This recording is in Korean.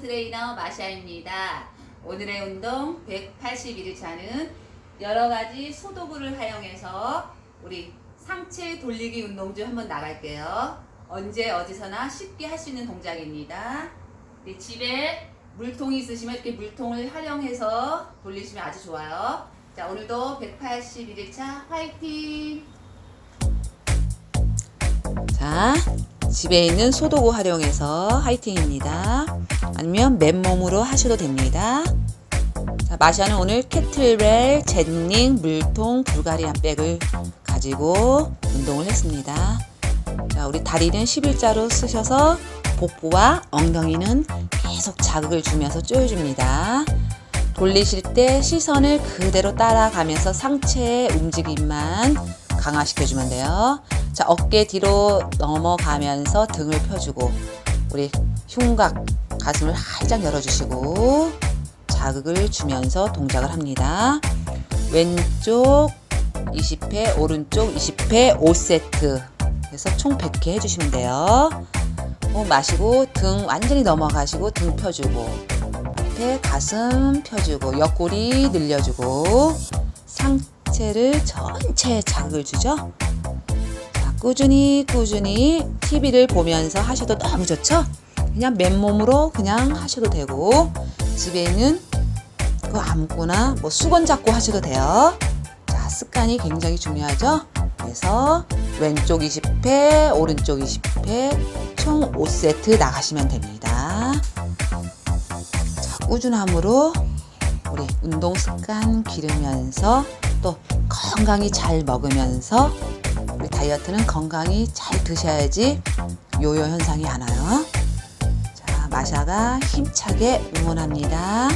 트레이너 마샤입니다. 오늘의 운동 181일차는 여러 가지 소도구를 활용해서 우리 상체 돌리기 운동 중 한번 나갈게요. 언제 어디서나 쉽게 할 수 있는 동작입니다. 우리 집에 물통이 있으시면 이렇게 물통을 활용해서 돌리시면 아주 좋아요. 자, 오늘도 181일차 화이팅! 자, 집에 있는 소도구 활용해서 화이팅입니다. 아니면 맨몸으로 하셔도 됩니다. 자, 마샤는 오늘 캐틀벨, 젠닝, 물통, 불가리 한 백을 가지고 운동을 했습니다. 자, 우리 다리는 11자로 쓰셔서 복부와 엉덩이는 계속 자극을 주면서 조여줍니다. 돌리실 때 시선을 그대로 따라가면서 상체의 움직임만 강화시켜주면 돼요. 자, 어깨 뒤로 넘어가면서 등을 펴주고, 우리 흉곽, 가슴을 활짝 열어주시고, 자극을 주면서 동작을 합니다. 왼쪽 20회, 오른쪽 20회, 5세트. 그래서 총 100회 해주시면 돼요. 호흡 마시고, 등 완전히 넘어가시고, 등 펴주고, 앞에 가슴 펴주고, 옆구리 늘려주고, 상체를 전체에 자극을 주죠. 자, 꾸준히 꾸준히 TV를 보면서 하셔도 너무 좋죠? 그냥 맨몸으로 그냥 하셔도 되고 집에 있는 그 아무거나 뭐 수건 잡고 하셔도 돼요. 자, 습관이 굉장히 중요하죠? 그래서 왼쪽 20회, 오른쪽 20회, 총 5세트 나가시면 됩니다. 자, 꾸준함으로 우리 운동 습관 기르면서 또 건강히 잘 먹으면서 다이어트는 건강히 잘 드셔야지 요요 현상이 안 와요. 자, 마샤가 힘차게 응원합니다.